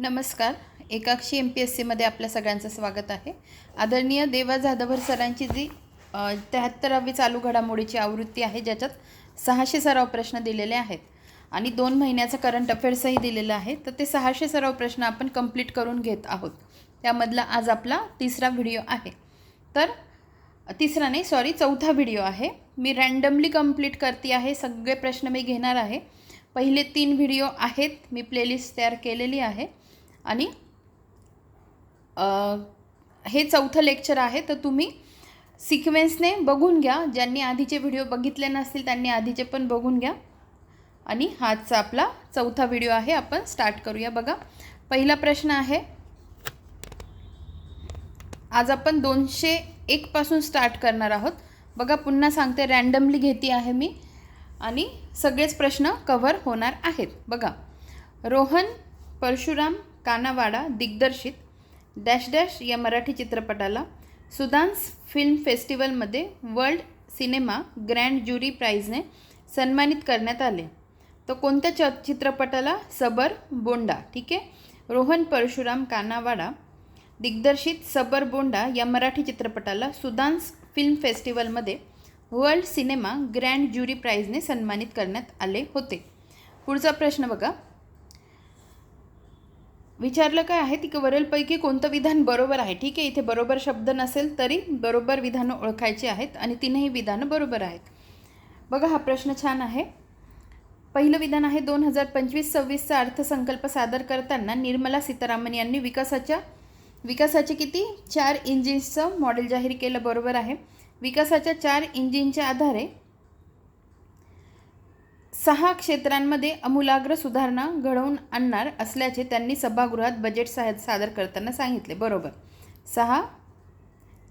नमस्कार. एकाक्षी M P S सीमध्ये आपल्या सगळ्यांचं स्वागत आहे. आदरणीय देवा जाधवर सरांची जी त्र्याहत्तरावी चालू घडामोडीची आवृत्ती आहे ज्याच्यात सहाशे सराव प्रश्न दिलेले आहेत आणि दोन महिन्याचं करंट अफेअर्सही दिलेलं आहे तर ते सहाशे सराव प्रश्न आपण कंप्लीट करून घेत आहोत. त्यामधला आज आपला तिसरा व्हिडिओ आहे. तर तिसरा नाही सॉरी चौथा व्हिडिओ आहे. मी रँडमली कंप्लीट करते आहे सगळे प्रश्न मी घेणार आहे. पहिले तीन व्हिडिओ आहेत मी प्लेलिस्ट तयार केलेली आहे. आणि हे चौथं लेक्चर आहे तर तुम्ही सिक्वेन्सने बघून घ्या. ज्यांनी आधीचे व्हिडिओ बघितले नसतील त्यांनी आधीचे पण बघून घ्या. आणि हाचा आपला चौथा व्हिडिओ आहे आपण स्टार्ट करूया. बघा पहिला प्रश्न आहे आज आपण दोनशे एकपासून स्टार्ट करणार आहोत. बघा पुन्हा सांगते रँडमली घेते आहे मी. आणि सगळेच प्रश्न कव्हर होणार आहेत. बघा रोहन परशुराम कानावाडा दिग्दर्शित डॅश डॅश या मराठी चित्रपटाला सुदान्स फिल्म फेस्टिवलमध्ये वर्ल्ड सिनेमा ग्रँड ज्युरी प्राईजने सन्मानित करण्यात आले. तर कोणत्या च चित्रपटाला? सबर बोंडा ठीक आहे? रोहन परशुराम कानावाडा दिग्दर्शित सबर बोंडा या मराठी चित्रपटाला सुदान्स फिल्म फेस्टिवलमध्ये वर्ल्ड सिनेमा ग्रँड ज्युरी प्राईजने सन्मानित करण्यात आले होते. पुढचा प्रश्न बघा. विचारलं काय आहे? की वरीलपैकी कोणतं विधान बरोबर आहे? ठीक आहे इथे बरोबर शब्द नसेल तरी बरोबर विधानं ओळखायची आहेत आणि तीनही विधानं बरोबर आहेत. बघा हा प्रश्न छान आहे. पहिलं विधान आहे दोन हजार पंचवीस सव्वीसचा अर्थसंकल्प सादर करताना निर्मला सीतारामन यांनी विकासाच्या विकासाचे किती? चार इंजिन्सचं मॉडेल जाहीर केलं बरोबर आहे. विकासाच्या चार इंजिनच्या आधारे सहा क्षेत्रांमध्ये अमूलाग्र सुधारणा घडवून आणणार असल्याचे त्यांनी सभागृहात बजेट सा सादर करताना सांगितले. बरोबर. सहा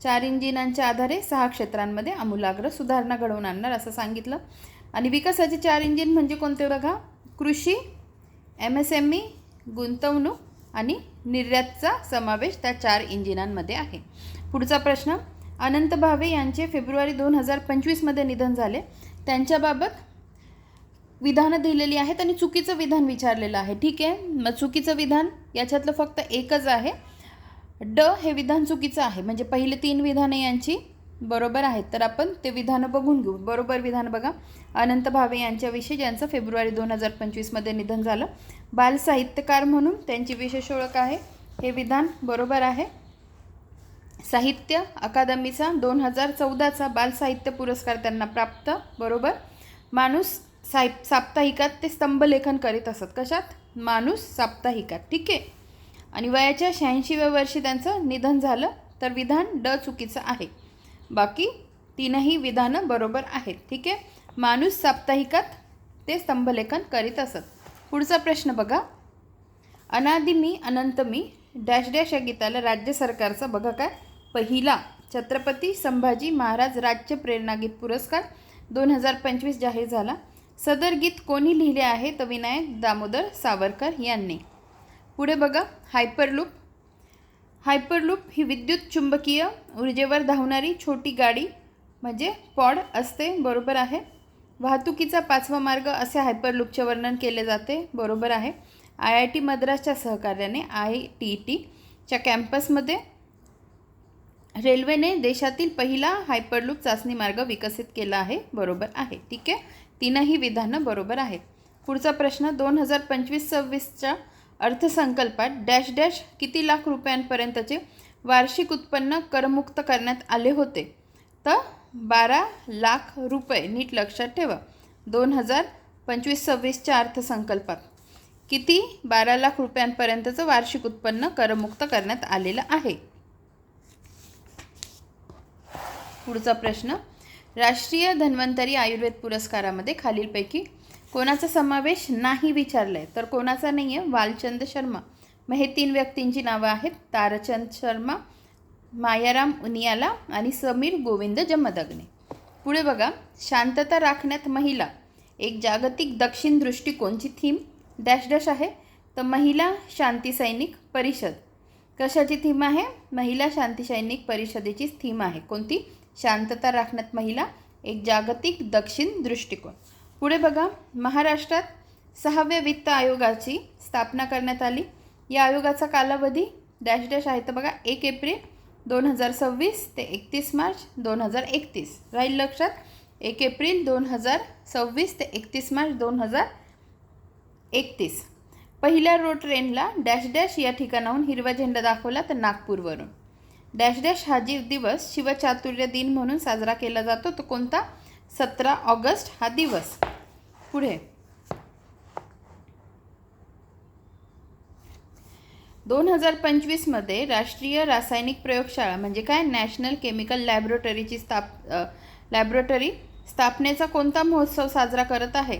चार इंजिनांच्या आधारे सहा क्षेत्रांमध्ये अमूलाग्र सुधारणा घडवून आणणार असं सांगितलं. आणि विकासाचे चार इंजिन म्हणजे कोणते बघा? कृषी एम एस एम ई गुंतवणूक आणि निर्यातचा समावेश त्या चार इंजिनांमध्ये आहे. पुढचा प्रश्न अनंत भावे यांचे फेब्रुवारी दोन हजार पंचवीसमध्ये निधन झाले. त्यांच्याबाबत विधानं दिलेली आहेत आणि चुकीचं विधान विचारलेलं आहे. ठीक आहे? मग चुकीचं विधान याच्यातलं फक्त एकच आहे. ड हे विधान चुकीचं आहे. म्हणजे पहिले तीन विधानं यांची बरोबर आहेत. तर आपण ते विधानं बघून घेऊ. बरोबर विधान बघा. अनंत भावे यांच्याविषयी ज्यांचं फेब्रुवारी दोन हजार पंचवीसमध्ये निधन झालं. बालसाहित्यकार म्हणून त्यांची विशेष ओळख आहे. हे विधान बरोबर आहे. साहित्य अकादमीचा दोन हजार चौदाचा बालसाहित्य पुरस्कार त्यांना प्राप्त. बरोबर? माणूस साय साप्ताहिकात ते स्तंभलेखन करीत असत. कशात? माणूस साप्ताहिकात. ठीक आहे? आणि वयाच्या शहाऐंशीव्या वर्षी त्यांचं निधन झालं तर विधान ड चुकीचं आहे. बाकी तीनही विधानं बरोबर आहेत. ठीक आहे? माणूस साप्ताहिकात ते स्तंभलेखन करीत असत. पुढचा प्रश्न बघा. अनादि मी अनंत मी डॅश डॅश या गीताला राज्य सरकारचा बघा काय? पहिला छत्रपती संभाजी महाराज राज्य प्रेरणागीत पुरस्कार दोन हजार पंचवीस जाहीर झाला. सदर गीत कोणी लिहिले आहे? तर विनायक दामोदर सावरकर यांनी. पुढे बघा हायपरलूप. हायपरलूप ही विद्युत चुंबकीय ऊर्जेवर धावणारी छोटी गाडी म्हणजे पॉड असते बरोबर आहे. वाहतुकीचा पाचवा मार्ग असे हायपरलूपचे वर्णन केले जाते बरोबर आहे. आय आय टी मद्रासच्या सहकार्याने आय टी टीच्या कॅम्पसमध्ये रेल्वेने देशातील पहिला हायपरलूप चाचणी मार्ग विकसित केला आहे बरोबर आहे. ठीक आहे? तीनही विधानं बरोबर आहेत. पुढचा प्रश्न दोन हजार पंचवीस सव्वीसच्या अर्थसंकल्पात डॅश डॅश किती लाख रुपयांपर्यंतचे वार्षिक उत्पन्न करमुक्त करण्यात आले होते? तर बारा लाख रुपये नीट लक्षात ठेवा. दोन हजार पंचवीस सव्वीसच्या अर्थसंकल्पात किती बारा लाख रुपयांपर्यंतचं वार्षिक उत्पन्न करमुक्त करण्यात आलेलं आहे? पुढचा प्रश्न राष्ट्रीय धन्वंतरी आयुर्वेद पुरस्कारामध्ये खालीलपैकी कोणाचा समावेश नाही विचारला आहे तर कोणाचा नाही आहे वालचंद शर्मा. मग हे तीन व्यक्तींची नावं आहेत. तारचंद शर्मा मायाराम उनियाला आणि समीर गोविंद जमदग्ने. पुढे बघा. शांतता राखण्यात महिला. एक जागतिक दक्षिण दृष्टिकोनची थीम डॅश डॅश आहे. तर महिला शांती सैनिक परिषद. कशाची थीम आहे? महिला शांती सैनिक परिषदेची थीम आहे. कोणती? शांतता राखण्यात महिला एक जागतिक दक्षिण दृष्टिकोन. पुढे बघा महाराष्ट्रात सहाव्या वित्त आयोगाची स्थापना करण्यात आली. या आयोगाचा कालावधी डॅश डॅश आहे. तर बघा एक एप्रिल दोन हजार सव्वीस ते एकतीस मार्च दोन हजार एकतीस. राहील लक्षात एक एप्रिल दोन हजार सव्वीस ते एकतीस मार्च दोन हजार एकतीस. पहिल्या रोड ट्रेनला डॅश डॅश या ठिकाणाहून हिरवा झेंडा दाखवला तर नागपूरवरून. डॅश डॅश हा जी दिवस शिवचातुर्य दिन म्हणून साजरा केला जातो. तो कोणता? सतरा ऑगस्ट हा दिवस. पुढे. दोन हजार पंचवीसमध्ये राष्ट्रीय रासायनिक प्रयोगशाळा म्हणजे काय? नॅशनल केमिकल लॅबोरेटरीची स्थाप लॅबोरेटरी स्थापनेचा कोणता महोत्सव साजरा करत आहे?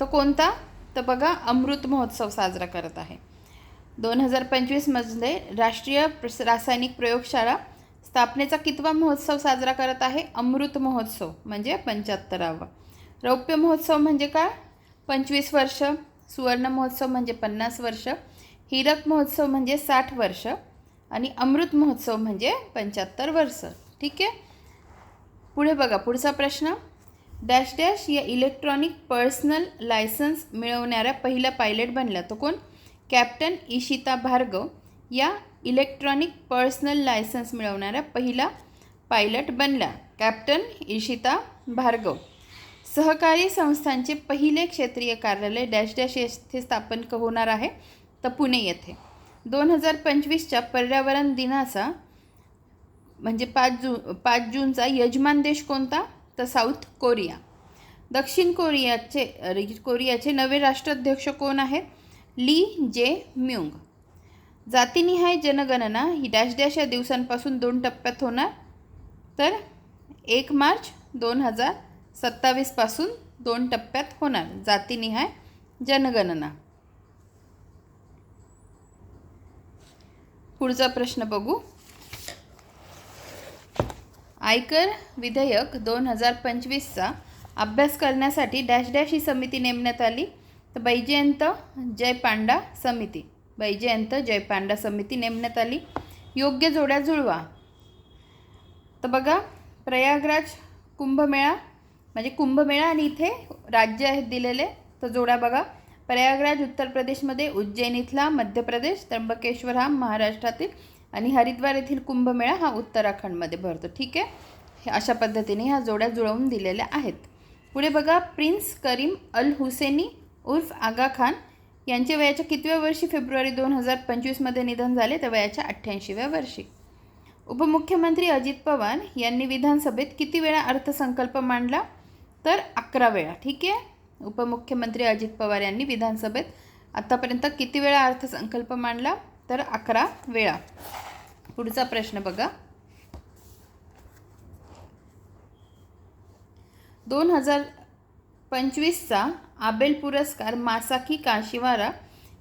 तो कोणता? तर बघा अमृत महोत्सव साजरा करत आहे. दोन हजार पंचवीसमध्ये राष्ट्रीय रासायनिक प्रयोगशाळा स्थापनेचा कितवा महोत्सव साजरा करत आहे? अमृत महोत्सव म्हणजे पंच्याहत्तरावा. रौप्य महोत्सव म्हणजे काय? पंचवीस वर्ष. सुवर्ण महोत्सव म्हणजे पन्नास वर्ष. हिरक महोत्सव म्हणजे साठ वर्ष. आणि अमृत महोत्सव म्हणजे पंच्याहत्तर वर्ष. ठीक आहे? पुढे बघा पुढचा प्रश्न. डॅश डॅश या इलेक्ट्रॉनिक पर्सनल लायसन्स मिळवणाऱ्या पहिला पायलट बनला तो कोण? कॅप्टन इशिता भार्गव या इलेक्ट्रॉनिक पर्सनल लायसन्स मिळवणाऱ्या पहिला पायलट बनला. कॅप्टन इशिता भार्गव सहकारी संस्थांचे पहिले क्षेत्रीय कार्यालय डॅश डॅश येथे स्थापन होणार आहे तर पुणे येथे. दोन हजार पंचवीसच्या पर्यावरण दिनाचा म्हणजे पाच जू पाच जूनचा यजमान देश कोणता? तर साऊथ कोरिया. दक्षिण कोरियाचे कोरियाचे नवे राष्ट्राध्यक्ष कोण आहेत? ली जे म्युंग. जातीनिहाय जनगणना ही डॅश डॅश या दिवसांपासून दोन टप्प्यात होणार. तर एक मार्च दोन हजार सत्तावीसपासून दोन टप्प्यात होणार जातीनिहाय जनगणना. पुढचा प्रश्न बघू. आयकर विधेयक दोन हजार पंचवीसचा अभ्यास करण्यासाठी डॅश डॅश ही समिती नेमण्यात आली. तर बैजयंत जय पांडा समिती. बैजयंत जय पांडा समिती नेमण्यात आली. योग्य जोड्या जुळवा. तर बघा प्रयागराज कुंभमेळा म्हणजे कुंभमेळा आणि इथे राज्य आहेत दिलेले. तर जोड्या बघा. प्रयागराज उत्तर प्रदेशमध्ये उज्जैन इथला मध्य प्रदेश त्र्यंबकेश्वर हा महाराष्ट्रातील आणि हरिद्वार येथील कुंभमेळा हा उत्तराखंडमध्ये भरतो. ठीक आहे? हे अशा पद्धतीने ह्या जोड्या जुळवून दिलेल्या आहेत. पुढे बघा प्रिन्स करीम अल हुसेनी उर्फ आगा खान यांचे वयाच्या कितव्या वर्षी फेब्रुवारी दोन हजार पंचवीसमध्ये निधन झाले? तर वयाच्या अठ्ठ्याऐंशीव्या वर्षी. उपमुख्यमंत्री अजित पवार यांनी विधानसभेत किती वेळा अर्थसंकल्प मांडला? तर अकरा वेळा. ठीक आहे? उपमुख्यमंत्री अजित पवार यांनी विधानसभेत आत्तापर्यंत किती वेळा अर्थसंकल्प मांडला? तर अकरा वेळा. पुढचा प्रश्न बघा. दोन हजार पंचवीसचा आबेल पुरस्कार मासाकी काशिवारा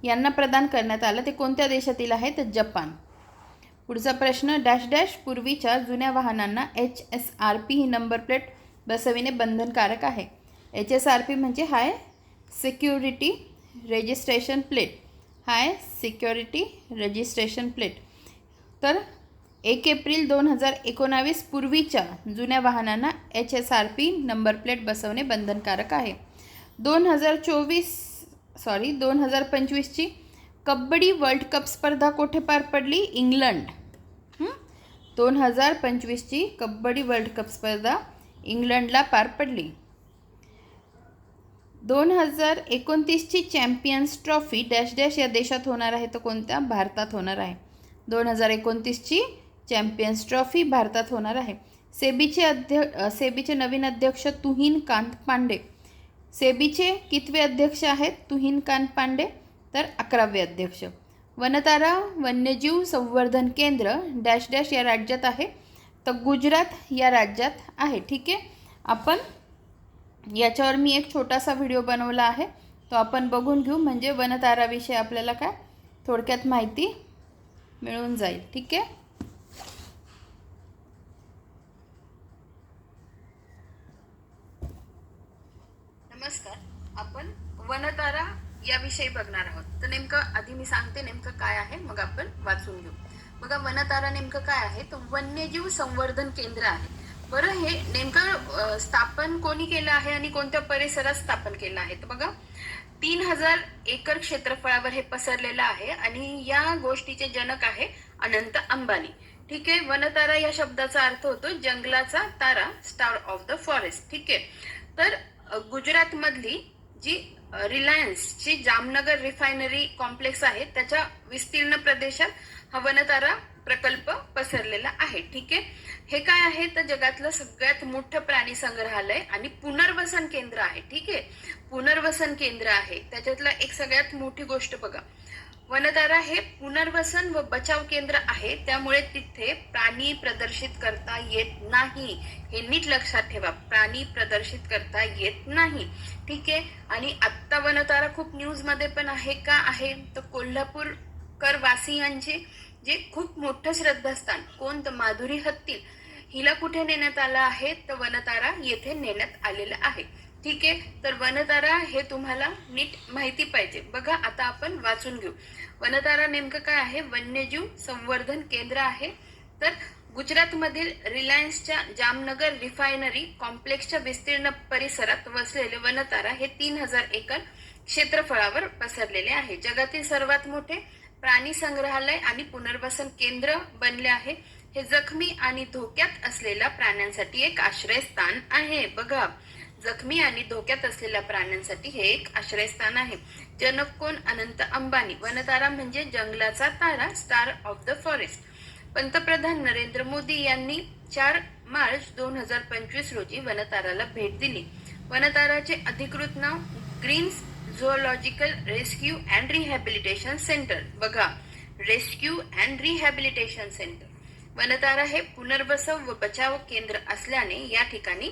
यांना प्रदान करण्यात आला. ते कोणत्या देशातील आहे तर जपान. पुढचा प्रश्न डॅश डॅश पूर्वीच्या जुन्या वाहनांना एच एस आर पी ही नंबर प्लेट बसविणे बंधनकारक आहे. एच एस आर पी म्हणजे high security registration plate. High security registration plate. तर एक एप्रिल दोन हजार एकोणावीस पूर्वीच्या जुन्या वाहनांना H S R P number plate बसवणे बंधनकारक आहे. दोन हजार चोवीस सॉरी दोन हजार पंचवीसची कबड्डी वर्ल्ड कप स्पर्धा कोठे पार पडली? इंग्लंड. दोन हजार पंचवीसची कबड्डी वर्ल्ड कप स्पर्धा इंग्लंडला पार पडली. दोन हजार एकोणतीसची चॅम्पियन्स ट्रॉफी डॅश डॅश या देशात होणार आहे तर कोणत्या? भारतात होणार आहे. दोन हजार एकोणतीसची चॅम्पियन्स ट्रॉफी भारतात होणार आहे. सेबीचे अध्य सेबीचे नवीन अध्यक्ष तुहीन कांत पांडे. सेबीचे कितवे अध्यक्ष आहेत? तुहीन पांडे तर अकरावे अध्यक्ष. वनतारा वन्यजीव संवर्धन केंद्र डॅश डॅश या राज्यात आहे तर गुजरात या राज्यात आहे. ठीक आहे? आपण याच्यावर मी एक छोटासा व्हिडिओ बनवला आहे. तो आपण बघून घेऊ. म्हणजे वनताराविषयी आपल्याला काय? थोडक्यात माहिती मिळून जाईल. ठीक आहे नमस्कार आपण वनतारा याविषयी बघणार आहोत. तर नेमकं आधी मी सांगते नेमकं काय आहे मग आपण वाचून घेऊ. बघा वनतारा नेमकं काय आहे? तर वन्यजीव संवर्धन केंद्र आहे. बरं हे नेमकं स्थापन कोणी केलं आहे आणि कोणत्या परिसरात स्थापन केलं आहे? तर बघा तीन हजार एकर क्षेत्रफळावर हे पसरलेलं आहे आणि या गोष्टीचे जनक आहे अनंत अंबानी. ठीक आहे? वनतारा या शब्दाचा अर्थ होतो जंगलाचा तारा स्टार ऑफ द फॉरेस्ट ठीक आहे? तर गुजरातमधली जी रिलायन्सची जामनगर रिफायनरी कॉम्प्लेक्स आहे त्याच्या विस्तीर्ण प्रदेशात हा वनतारा प्रकल्प पसरलेला आहे. ठीक आहे? हे काय आहे? तर जगातलं सगळ्यात मोठं प्राणी संग्रहालय आणि पुनर्वसन केंद्र आहे. ठीक आहे? पुनर्वसन केंद्र आहे. त्याच्यातलं एक सगळ्यात मोठी गोष्ट बघा. वनतारा हे पुनर्वसन व बचाव केंद्र आहे. त्यामुळे तिथे प्राणी प्रदर्शित करता येत नाही. हे नीट लक्षात ठेवा. प्राणी प्रदर्शित करता येत नाही. ठीक आहे? आणि आत्ता वनतारा खूप न्यूजमध्ये पण आहे का? आहे. तर कोल्हापूरकर वासियांचे जे खूप मोठं श्रद्धास्थान कोण तर माधुरी हत्तील हिला कुठे नेण्यात आलं आहे? तर वनतारा येथे नेण्यात आलेलं आहे. ठीक आहे? तर वनतारा हे तुम्हाला नीट माहिती पाहिजे. बघा आता आपण वाचून घेऊ. वनतारा नेमकं काय आहे? वन्यजीव संवर्धन केंद्र आहे. तर गुजरातमधील रिलायन्सच्या जामनगर रिफायनरी कॉम्प्लेक्सच्या विस्तीर्ण परिसरात वसलेले वनतारा हे तीन हजार एकर क्षेत्रफळावर पसरलेले आहे. जगातील सर्वात मोठे प्राणी संग्रहालय आणि पुनर्वसन केंद्र बनले आहे. हे जखमी आणि धोक्यात असलेल्या प्राण्यांसाठी एक आश्रयस्थान आहे. बघा जखमी आणि धोक्यात असलेल्या प्राण्यांसाठी हे एक आश्रयस्थान आहे. जनक कोण अनंत अंबानी वनतारा म्हणजे जंगलाचा तारा स्टार ऑफ द फॉरेस्ट पंतप्रधान नरेंद्र मोदी यांनी चार मार्च दोन हजार पंचवीस रोजी वनताराला भेट दिली. वनताराचे अधिकृत नाव greens zoological rescue and rehabilitation centre. बघा rescue and rehabilitation centre. Vantara हे पुनर्वसव व बचाव केंद्र असल्याने या ठिकाणी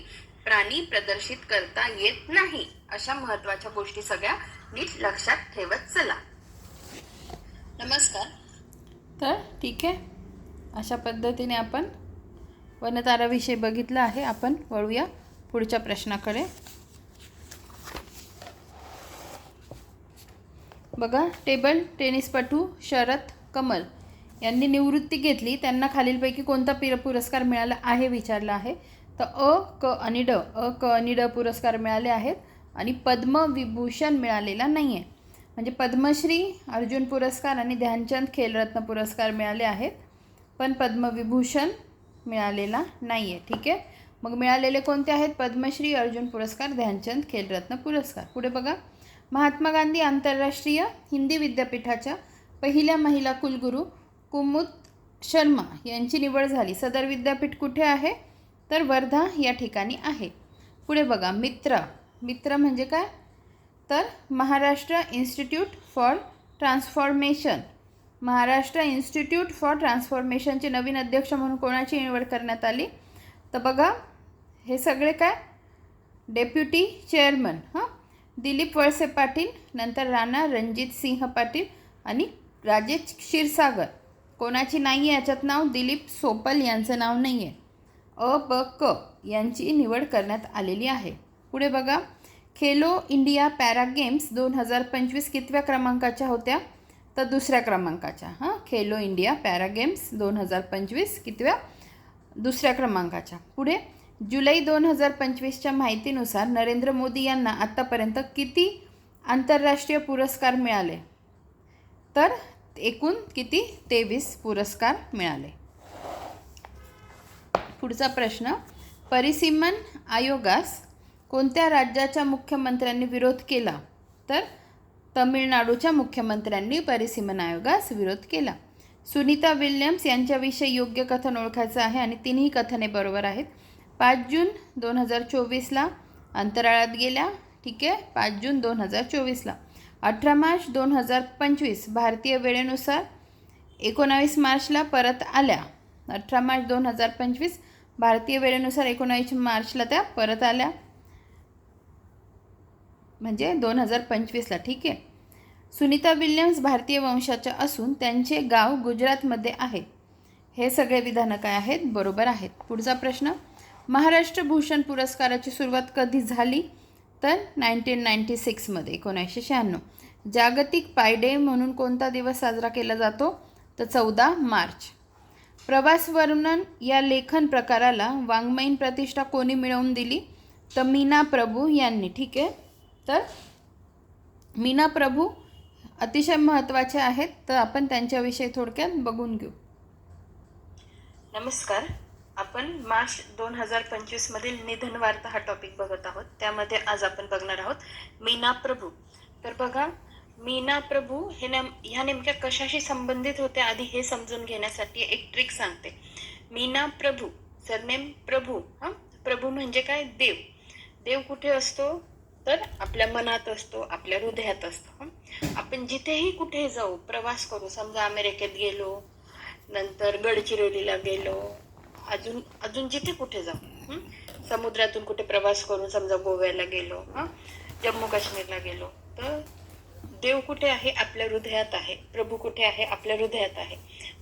प्राणी प्रदर्शित करता येत नाही. अशा महत्त्वाच्या गोष्टी सगळ्या नीट लक्षात ठेवत चला. नमस्कार. तर ठीक आहे. अशा पद्धतीने आपण वनताराविषयी बघितलं आहे. आपण वळूया पुढच्या प्रश्नाकडे. बघा टेबल टेनिसपटू शरद कमल यांनी निवृत्ती घेतली. त्यांना खालीलपैकी कोणता पिर पुरस्कार मिळाला आहे विचारला आहे. तर अ क आणि ड. अ क आणि ड पुरस्कार मिळाले आहेत आणि पद्मविभूषण मिळालेला नाही आहे म्हणजे पद्मश्री अर्जुन पुरस्कार आणि ध्यानचंद खेलरत्न पुरस्कार मिळाले आहेत पण पद्मविभूषण मिळालेला नाही आहे ठीक आहे? मग मिळालेले कोणते आहेत? पद्मश्री अर्जुन पुरस्कार ध्यानचंद खेलरत्न पुरस्कार. पुढे बघा. महात्मा गांधी आंतरराष्ट्रीय हिंदी विद्यापीठाच्या पहिल्या महिला कुलगुरू कुमुद शर्मा यांची निवड झाली. सदर विद्यापीठ कुठे आहे? तर वर्धा या ठिकाणी आहे. पुढे बघा मित्र. मित्र म्हणजे काय? तर Maharashtra institute for transformation Maharashtra institute for ट्रान्सफॉर्मेशनचे नवीन अध्यक्ष म्हणून कोणाची निवड करण्यात आली? तर बघा हे सगळे काय? डेप्युटी चेअरमन हां? दिलीप वळसे पाटील नंतर राणा रणजित सिंह पाटील आणि राजेश क्षीरसागर. कोणाची नाही आहे याच्यात नाव? दिलीप सोपल यांचं नाव नाही आहे अ ब क यांची निवड करण्यात आलेली आहे. पुढे बघा. खेलो इंडिया पॅरा गेम्स दोन हजार पंचवीस कितव्या क्रमांकाच्या होत्या? तर दुसऱ्या क्रमांकाच्या. हां खेलो इंडिया पॅरा गेम्स दोन हजार पंचवीस कितव्या? दुसऱ्या क्रमांकाच्या. पुढे. जुलै दोन हजार पंचवीसच्या माहितीनुसार नरेंद्र मोदी यांना आत्तापर्यंत किती आंतरराष्ट्रीय पुरस्कार मिळाले? तर एकूण किती? तेवीस पुरस्कार मिळाले. पुढचा प्रश्न. परिसीमन आयोगास कोणत्या राज्याच्या मुख्यमंत्र्यांनी विरोध केला? तर तमिळनाडूच्या मुख्यमंत्र्यांनी परिसीमन आयोगास विरोध केला. सुनीता विल्यम्स यांच्याविषयी योग्य कथन ओळखायचं आहे आणि तिन्ही कथने बरोबर आहेत. पाच जून दोन हजार चोवीसला अंतराळात गेल्या. ठीक आहे? पाच जून दोन हजार चोवीसला. अठरा मार्च दोन हजार पंचवीस भारतीय वेळेनुसार एकोणावीस मार्चला परत आल्या. अठरा मार्च दोन हजार पंचवीस भारतीय वेळेनुसार एकोणावीस मार्चला त्या परत आल्या. म्हणजे दोन हजार पंचवीसला ठीक आहे. सुनीता विल्यम्स भारतीय वंशाच्या असून त्यांचे गाव गुजरातमध्ये आहे. हे सगळे विधानं काय आहेत? बरोबर आहेत. पुढचा प्रश्न महाराष्ट्र भूषण पुरस्काराची सुरुवात कधी झाली? तर नाईन्टीन नाईन्टी सिक्समध्ये एकोणीसशे शहाण्णव. जागतिक पायडे म्हणून कोणता दिवस साजरा केला जातो? तर चौदा मार्च. प्रवास वर्णन या लेखन प्रकाराला वाङ्मयीन प्रतिष्ठा कोणी मिळवून दिली? तर मीना प्रभू यांनी ठीक आहे? तर मीना प्रभू अतिशय महत्त्वाचे आहेत तर आपण त्यांच्याविषयी थोडक्यात बघून घेऊ. नमस्कार. आपण मार्च दोन हजार पंचवीसमधील निधनवार्ता निधन वार्ता हा टॉपिक बघत आहोत. त्यामध्ये आज आपण बघणार आहोत मीना प्रभू. तर बघा मीना प्रभू हे नेम ह्या नेमक्या कशाशी संबंधित होत्या आधी हे समजून घेण्यासाठी एक ट्रिक सांगते. मीना प्रभू सरनेम प्रभू हा? प्रभू म्हणजे काय? देव. देव कुठे असतो? तर आपल्या मनात असतो आपल्या हृदयात असतो आपण जिथेही कुठे जाऊ प्रवास करू समजा अमेरिकेत गेलो नंतर गडचिरोलीला गेलो अजून अजून जिथे कुठे जाऊ समुद्रातून कुठे प्रवास करून समजा गोव्याला गेलो हां? जम्मू काश्मीरला गेलो तर देव कुठे आहे? आपल्या हृदयात आहे. प्रभू कुठे आहे? आपल्या हृदयात आहे.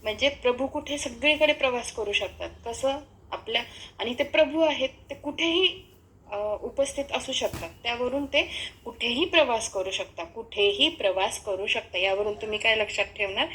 म्हणजे प्रभू कुठे सगळीकडे प्रवास करू शकतात. कसं? आपल्या आणि ते प्रभू आहेत ते कुठेही उपस्थित असू शकतात. त्यावरून ते कुठेही प्रवास करू शकता कुठेही प्रवास करू शकता यावरून तुम्ही काय लक्षात ठेवणार?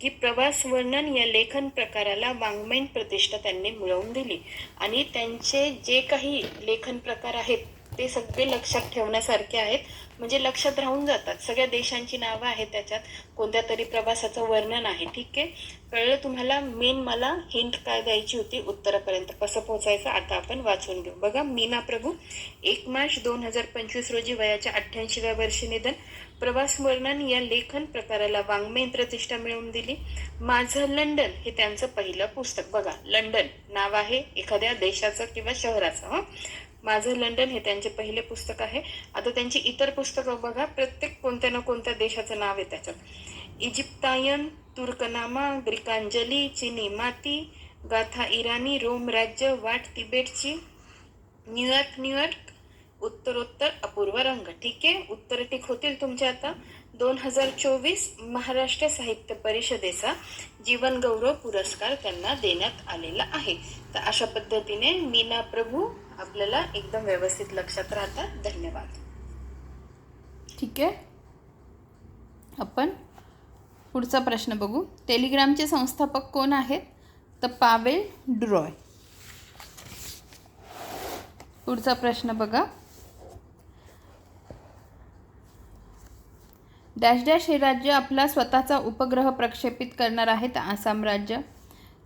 की प्रवास वर्णन या लेखन प्रकाराला वाङ्मयीन प्रतिष्ठा त्यांनी मिळवून दिली. आणि त्यांचे जे काही लेखन प्रकार आहेत ते सगळे लक्षात ठेवण्यासारखे आहेत. म्हणजे लक्षात राहून जातात. सगळ्या देशांची नावं आहेत त्याच्यात. कोणत्या तरी प्रवासाचं वर्णन आहे ठीक आहे? कळलं तुम्हाला? मेन मला हिंट काय द्यायची होती? उत्तरापर्यंत कसं पोहोचायचं आता आपण वाचून घेऊ. बघा मीना प्रभू एक मार्च दोन हजार पंचवीस रोजी वयाच्या अठ्ठ्याऐंशीव्या वर्षी निधन. प्रवास वर्णन या लेखन प्रकाराला वाङ्मयीन प्रतिष्ठा मिळवून दिली. माझं लंडन हे त्यांचं पहिलं पुस्तक. बघा लंडन नाव आहे एखाद्या देशाचं किंवा शहराचं हं? माझं लंडन हे त्यांचे पहिले पुस्तक आहे. आता त्यांची इतर पुस्तकं बघा प्रत्येक कोणत्या ना कोणत्या देशाचं नाव आहे त्याच्यात. इजिप्तायन तुर्कनामा ग्रीकांजली चिनी माती गाथा इराणी रोम राज्य वाट तिबेटची न्यूयॉर्क न्यूयॉर्क उत्तरोत्तर अपूर्व रंग. ठीक आहे? उत्तर टिक होतील तुमच्या आता. दोन हजार चोवीस महाराष्ट्र साहित्य परिषदेचा जीवनगौरव पुरस्कार त्यांना देण्यात आलेला आहे. तर अशा पद्धतीने मीना प्रभू आपल्याला एकदम व्यवस्थित लक्षात राहतात. धन्यवाद. ठीक आहे. आपण पुढचा प्रश्न बघू. टेलिग्रामचे संस्थापक कोण आहेत? तर पावेल ड्रॉय. पुढचा प्रश्न बघा. डॅश डॅश हे राज्य आपला स्वतःचा उपग्रह प्रक्षेपित करणार आहेत आसाम राज्य.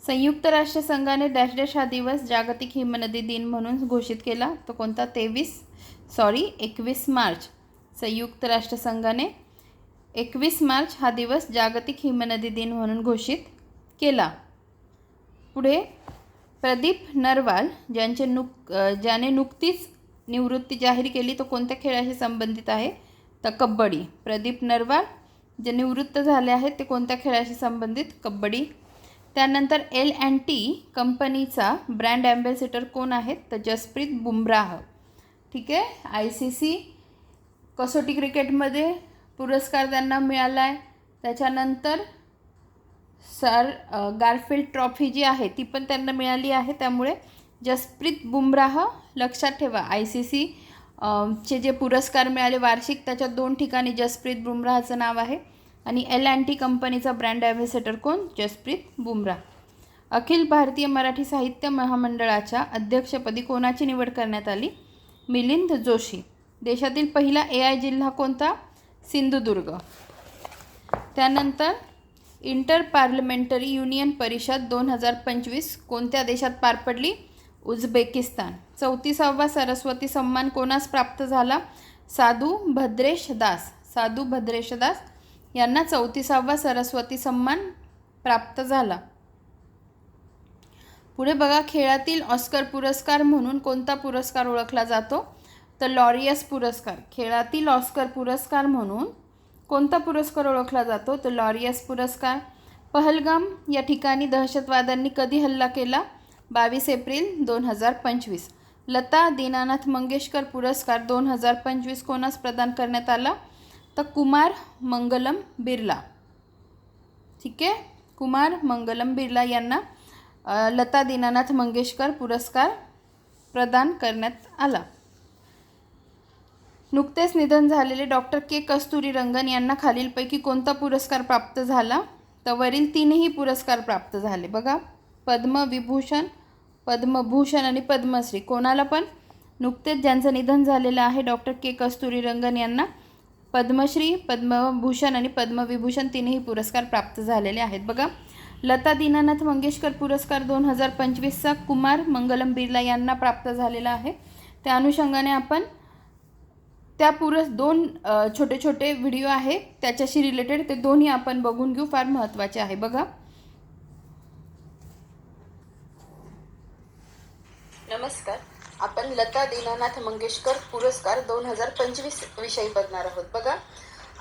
संयुक्त राष्ट्रसंघाने डॅश डॅश हा दिवस जागतिक हिमनदी दिन म्हणून घोषित केला. तो कोणता? तेवीस सॉरी एकवीस मार्च. संयुक्त राष्ट्रसंघाने एकवीस मार्च हा दिवस जागतिक हिमनदी दिन म्हणून घोषित केला. पुढे प्रदीप नरवाल ज्यांचे नुक ज्याने नुकतीच निवृत्ती जाहीर केली तो कोणत्या खेळाशी संबंधित आहे? तर कबड्डी. प्रदीप नरवाल जे निवृत्त झाले आहेत ते कोणत्या खेळाशी संबंधित? कबड्डी. त्यानंतर एल अँड टी कंपनीचा ब्रँड ॲम्बॅसिडर कोण आहेत? तर जसप्रीत बुमराह. ठीक आहे? आय सी सी कसोटी क्रिकेटमध्ये पुरस्कार त्यांना मिळाला आहे त्याच्यानंतर सर गारफिल्ड ट्रॉफी जी आहे ती पण त्यांना मिळाली आहे. त्यामुळे जसप्रीत बुमराह लक्षात ठेवा. आय सी सी चे जे पुरस्कार मिळाले वार्षिक त्याच्यात दोन ठिकाणी जसप्रीत बुमराहचं नाव आहे आणि एल अँड टी कंपनीचा ब्रँड ॲम्बेसेडर कोण? जसप्रीत बुमराह. अखिल भारतीय मराठी साहित्य महामंडळाच्या अध्यक्षपदी कोणाची निवड करण्यात आली? मिलिंद जोशी. देशातील पहिला ए आय जिल्हा कोणता? सिंधुदुर्ग. त्यानंतर इंटर पार्लमेंटरी युनियन परिषद दोन हजार पंचवीस कोणत्या देशात पार पडली? उझबेकिस्तान. चौतीसावा सरस्वती सन्मान कोणास प्राप्त झाला? साधू भद्रेश दास. साधू भद्रेश दास यांना चौतीसावा सरस्वती सन्मान प्राप्त झाला. पुढे बघा खेळातील ऑस्कर पुरस्कार म्हणून कोणता पुरस्कार ओळखला जातो? तर लॉरियस पुरस्कार. खेळातील ऑस्कर पुरस्कार म्हणून कोणता पुरस्कार ओळखला जातो? तर लॉरियस पुरस्कार. पहलगाम या ठिकाणी दहशतवाद्यांनी कधी हल्ला केला? बावीस एप्रिल दोन हजार पंचवीस. लता दीनानाथ मंगेशकर पुरस्कार दोन हजार पंचवीस कोणास प्रदान करण्यात आला? तर कुमार मंगलम बिर्ला. ठीक आहे? कुमार मंगलम बिर्ला यांना लता दीनानाथ मंगेशकर पुरस्कार प्रदान करण्यात आला. नुकतेच निधन झालेले डॉक्टर के. कस्तुरी रंगन यांना खालीलपैकी कोणता पुरस्कार प्राप्त झाला? तर वरील तीनही पुरस्कार प्राप्त झाले. बघा पद्मविभूषण पद्मभूषण आणि पद्मश्री. कोणाला पण? नुकतेच ज्यांचं निधन झालेलं आहे डॉक्टर के. कस्तुरी रंगन यांना. पद्मश्री पद्मभूषण आणि पद्मविभूषण तिन्ही पुरस्कार प्राप्त झालेले आहेत. बघा लता दीनानाथ मंगेशकर पुरस्कार दोन हजार पंचवीसचा कुमार मंगलम बिर्ला यांना प्राप्त झालेला आहे. त्या अनुषंगाने आपण त्या पुरस दोन छोटे छोटे व्हिडिओ आहे. त्याच्याशी रिलेटेड ते दोन्ही आपण बघून घेऊ. फार महत्त्वाचे आहे. बघा नमस्कार. आपण लता दीनानाथ मंगेशकर पुरस्कार दोन हजार पंचवीस विषयी बघणार आहोत. बघा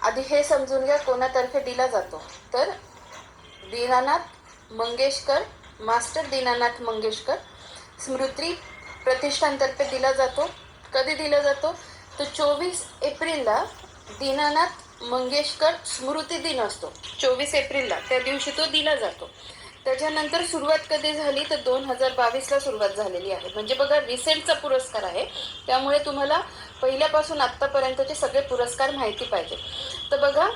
आधी हे समजून घ्या कोणातर्फे दिला जातो. तर दीनानाथ मंगेशकर मास्टर दीनानाथ मंगेशकर स्मृती प्रतिष्ठानतर्फे दिला जातो. कधी दिला जातो? तर चोवीस एप्रिलला दीनानाथ मंगेशकर स्मृती दिन असतो. चोवीस एप्रिलला त्या दिवशी तो दिला जातो. त्याच्यानंतर सुरुवात कधी झाली तर दोन हजार बावीसला सुरुवात झालेली आहे. म्हणजे बघा रिसेंटचा पुरस्कार आहे. त्यामुळे तुम्हाला पहिल्यापासून आत्तापर्यंतचे सगळे पुरस्कार माहिती पाहिजे. तर बघा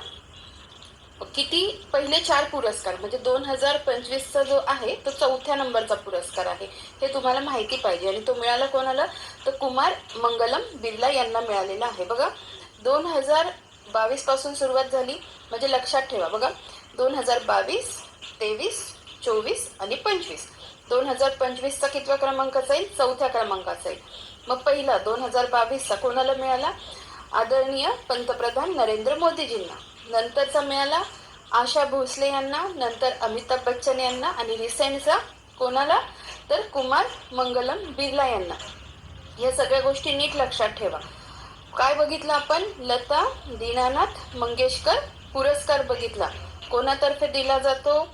किती पहिले चार पुरस्कार म्हणजे दोन हजार पंचवीसचा जो आहे तो चौथ्या नंबरचा पुरस्कार आहे. हे तुम्हाला माहिती पाहिजे. आणि तो मिळाला कोणाला? तर कुमार मंगलम बिर्ला यांना मिळालेला आहे. बघा दोन हजार बावीसपासून सुरुवात झाली म्हणजे लक्षात ठेवा. बघा दोन हजार बावीस तेवीस चोवीस आणि पंचवीस. दोन हजार पंचवीसचा कितव्या क्रमांकाचा येईल चौथ्या क्रमांकाचा येईल मग पहिला दोन हजार बावीसचा कोणाला मिळाला? आदरणीय पंतप्रधान नरेंद्र मोदीजींना. नंतरचा मिळाला आशा भोसले यांना नंतर अमिताभ बच्चन यांना आणि रिसेंटचा कोणाला? तर कुमार मंगलम बिर्ला यांना. या सगळ्या गोष्टी नीट लक्षात ठेवा. काय बघितलं आपण? लता दीनानाथ मंगेशकर पुरस्कार बघितला. कोणातर्फे दिला जातो?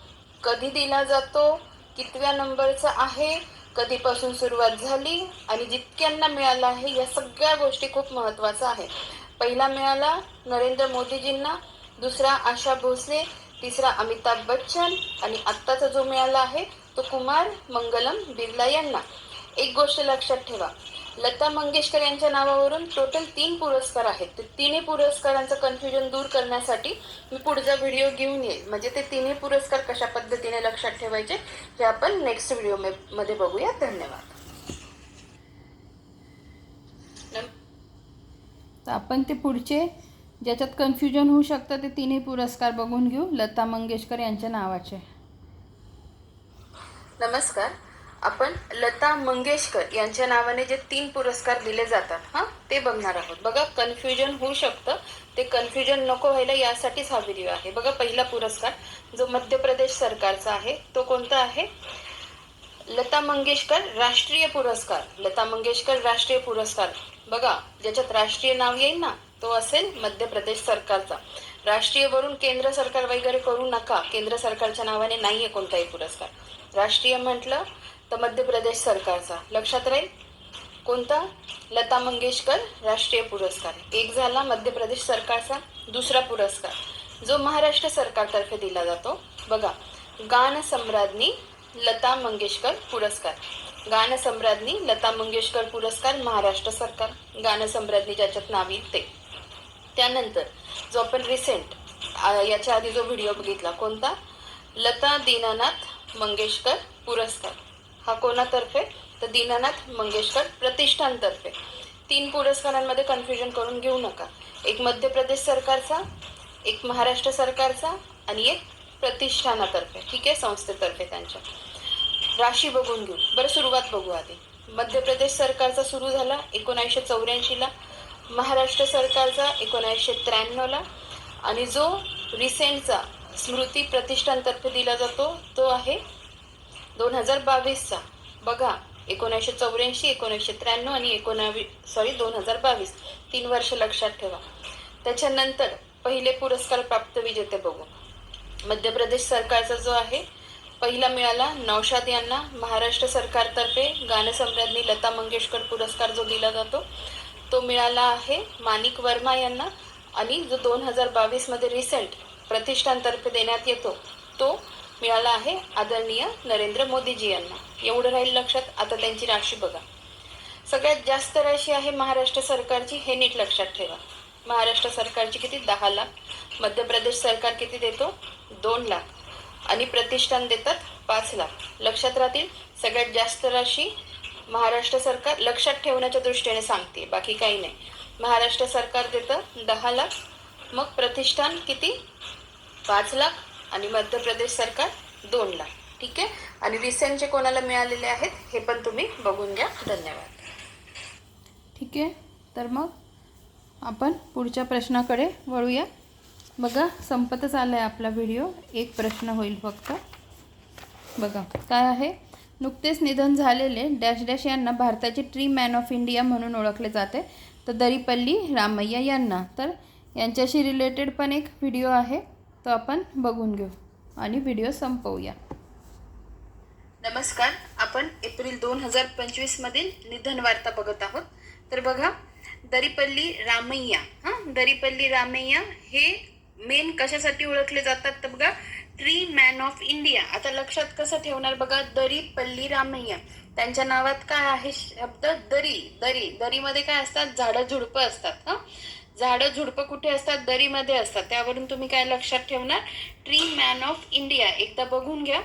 कधी दिला जातो कितव्या नंबरचा आहे कधीपासून सुरुवात झाली आणि जितक्यांना मिळाला आहे या सगळ्या गोष्टी खूप महत्त्वाच्या आहे. पहिला मिळाला नरेंद्र मोदीजींना दुसरा आशा भोसले तिसरा अमिताभ बच्चन आणि आत्ताचा जो मिळाला आहे तो कुमार मंगलम बिर्ला यांना. एक गोष्ट लक्षात ठेवा लता मंगेशकर यांच्या नावावरून टोटल तीन पुरस्कार आहेत. ते तिन्ही पुरस्कारांचं कन्फ्युजन दूर करण्यासाठी मी पुढचा व्हिडिओ घेऊन येईल. म्हणजे ते तिन्ही पुरस्कार कशा पद्धतीने लक्षात ठेवायचे हे आपण नेक्स्ट व्हिडिओमध्ये बघूया. धन्यवाद. तर आपण ते पुढचे ज्याच्यात कन्फ्युजन होऊ शकतं ते तिन्ही पुरस्कार बघून घेऊ. लता मंगेशकर यांच्या नावाचे. नमस्कार. आपण लता मंगेशकर यांच्या नावाने जे तीन पुरस्कार दिले जातात हां ते बघणार आहोत. बघा कन्फ्युजन होऊ शकतं. ते कन्फ्युजन नको व्हायला यासाठीच हा व्हिडिओ आहे. बघा पहिला पुरस्कार जो मध्य प्रदेश सरकारचा आहे तो कोणता आहे? लता मंगेशकर राष्ट्रीय पुरस्कार. लता मंगेशकर राष्ट्रीय पुरस्कार. बघा ज्याच्यात राष्ट्रीय नाव येईल ना तो असेल मध्य प्रदेश सरकारचा. राष्ट्रीय वरून केंद्र सरकार वगैरे करू नका. केंद्र सरकारच्या नावाने नाहीये कोणताही पुरस्कार. राष्ट्रीय म्हटलं तर मध्य प्रदेश सरकारचा. लक्षात राहील? कोणता? लता मंगेशकर राष्ट्रीय पुरस्कार. एक झाला मध्य प्रदेश सरकारचा दुसरा पुरस्कार. जो महाराष्ट्र सरकारतर्फे दिला जातो. बघा गान सम्राज्ञी लता मंगेशकर पुरस्कार. गान सम्राज्ञी लता मंगेशकर पुरस्कार महाराष्ट्र सरकार. गानसम्राज्ञी ज्याच्यात नाव ते. त्यानंतर जो आपण रिसेंट याच्या आधी जो व्हिडिओ बघितला कोणता? लता दीनानाथ मंगेशकर पुरस्कार. हा कोणातर्फे? तर दीनानाथ मंगेशकर प्रतिष्ठानतर्फे. तीन पुरस्कारांमध्ये कन्फ्युजन करून घेऊ नका. एक मध्य प्रदेश सरकारचा एक महाराष्ट्र सरकारचा आणि एक प्रतिष्ठानातर्फे. ठीक आहे? संस्थेतर्फे त्यांच्या. राशी बघून घेऊ. बरं सुरुवात बघू आधी. मध्य प्रदेश सरकारचा सुरू झाला एकोणीसशे चौऱ्याऐंशीला. महाराष्ट्र सरकारचा एकोणीसशे त्र्याण्णवला. आणि जो रिसेंटचा स्मृती प्रतिष्ठानतर्फे दिला जातो तो आहे दोन हजार बावीसचा. बघा एकोणीसशे चौऱ्याऐंशी एकोणीसशे त्र्याण्णव आणि एकोणावी सॉरी दोन हजार बावीस. तीन वर्ष लक्षात ठेवा. त्याच्यानंतर पहिले पुरस्कार प्राप्त विजेते बघू. मध्य प्रदेश सरकारचा जो आहे पहिला मिळाला नौशाद यांना. महाराष्ट्र सरकारतर्फे गानसम्राज्ञी लता मंगेशकर पुरस्कार जो दिला जातो तो मिळाला आहे मानिक वर्मा यांना. आणि जो दोन हजार बावीसमध्ये रिसेंट प्रतिष्ठानतर्फे देण्यात येतो तो मिळाला आहे आदरणीय नरेंद्र मोदीजी यांना. एवढं राहील लक्षात आता त्यांची राशी बघा. सगळ्यात जास्त राशी आहे महाराष्ट्र सरकारची हे नीट लक्षात ठेवा. महाराष्ट्र सरकारची किती? दहा लाख. मध्य प्रदेश सरकार किती देतो? दोन लाख. आणि प्रतिष्ठान देतात पाच लाख. लक्षात राहतील सगळ्यात जास्त राशी महाराष्ट्र सरकार लक्षात ठेवण्याच्या दृष्टीने सांगते बाकी काही नाही. महाराष्ट्र सरकार देतं दहा लाख. मग प्रतिष्ठान किती? पाच लाख. आणि मध्य प्रदेश सरकार दोन लाख ठीक आहे? आणि रिसेंटचे कोणाला मिळालेले आहेत हे पण तुम्ही बघून घ्या. धन्यवाद. ठीक आहे? तर मग आपण पुढच्या प्रश्नाकडे वळूया. बघा संपतच आला आहे आपला व्हिडिओ. एक प्रश्न होईल फक्त. बघा काय आहे? नुकतेच निधन झालेले डॅश डॅश यांना भारताचे ट्री मॅन ऑफ इंडिया म्हणून ओळखले जाते तर दरीपल्ली रामय्या यांना. तर यांच्याशी रिलेटेड पण एक व्हिडिओ आहे. तो आपण बघून घेऊ आणि व्हिडिओ संपवूया. नमस्कार आपण एप्रिल दोन हजार पंचवीस मधील निधन वार्ता बघत आहोत. तर बघा दरीपल्ली रामय्या हा दरीपल्ली रामय्या हे मेन कशासाठी ओळखले जातात? तर बघा ट्री मॅन ऑफ इंडिया आता लक्षात कसं ठेवणार बघा दरीपल्ली रामय्या. त्यांच्या नावात काय आहे शब्द? दरी. दरी. दरीमध्ये काय असतात? झाडं झुडपं असतात हा. झाडं झुडपं कुठे असतात दरीमध्ये असतात त्यावरून तुम्ही काय लक्षात ठेवणार? ट्री मॅन ऑफ इंडिया एकदा बघून घ्या.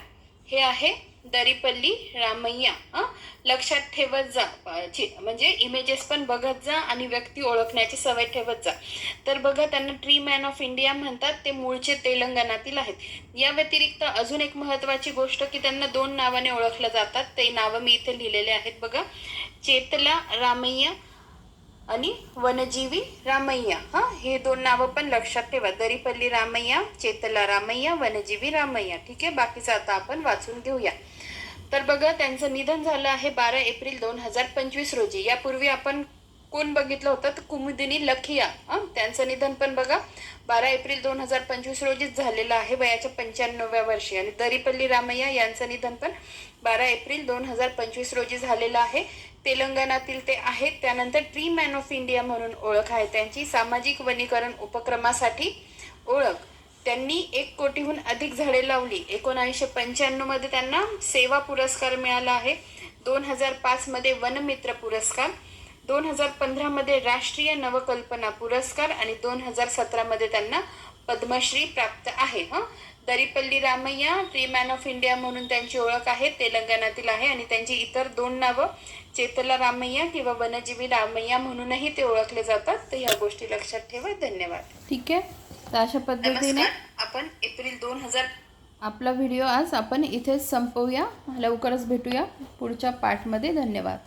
हे आहे दरीपल्ली रामय्या लक्षात ठेवत जा. म्हणजे इमेजेस पण बघत जा आणि व्यक्ती ओळखण्याची सवय ठेवत जा. तर बघा त्यांना ट्री मॅन ऑफ इंडिया म्हणतात. ते मूळचे तेलंगणातील आहेत. या व्यतिरिक्त अजून एक महत्वाची गोष्ट की त्यांना दोन नावाने ओळखलं जातात. ते नावं मी इथे लिहिलेले आहेत बघा. चेतला रामय्या आणि वनजीवी रामय्या. हा हे दोन नावं पण लक्षात ठेवा. दरीपल्ली रामय्या चेतला रामय्या वनजीवी रामय्या. ठीक आहे? बाकीचं आता आपण वाचून घेऊया. तर बघा त्यांचं निधन झालं आहे बारा एप्रिल दोन हजार पंचवीस रोजी. यापूर्वी आपण कोण बघितलं होतं तर कुमुदिनी लखिया. त्यांचं निधन पण बघा बारा एप्रिल दोन हजार पंचवीस रोजीच झालेलं आहे वयाच्या पंच्याण्णव्या वर्षी. आणि दरीपल्ली रामय्या यांचं निधन पण बारा एप्रिल दोन हजार पंचवीस रोजी झालेलं आहे. तेलंगणातील ते आहेत. त्यानंतर ट्री मॅन ऑफ इंडिया म्हणून ओळख आहे. त्यांची सामाजिक वनीकरण उपक्रमासाठी ओळख. त्यांनी एक कोटीहून अधिक झाडे लावली. एकोणावीसशे पंच्याण्णवमध्ये त्यांना सेवा पुरस्कार मिळाला आहे. दोन हजार पाचमध्ये वनमित्र पुरस्कार. दोन हजार पंधरा मध्ये राष्ट्रीय नवकल्पना पुरस्कार आणि दोन हजार सतरा मध्ये त्यांना पद्मश्री प्राप्त आहे हं? Daripalli Ramaiah tree man of India म्हणून त्यांची ओळख आहे तेलंगणातील आहे आणि त्यांची इतर दोन नावं चेतला रामय्या किंवा वनजीवी रामय्या म्हणूनही ते ओळखले जातात. तर ह्या गोष्टी लक्षात ठेवा. धन्यवाद. ठीक आहे. तर अशा पद्धतीने नमस्कार. आपण एप्रिल दोन हजार आपला व्हिडिओ आज आपण इथेच संपवूया. लवकरच भेटूया पुढच्या पार्टमध्ये धन्यवाद.